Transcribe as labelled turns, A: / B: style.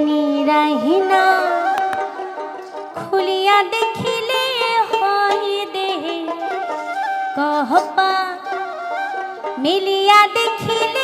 A: মনি রাহিনা খুলিয়া দেখিলে হয় দেহে কহপা মিলিয়া দেখিলে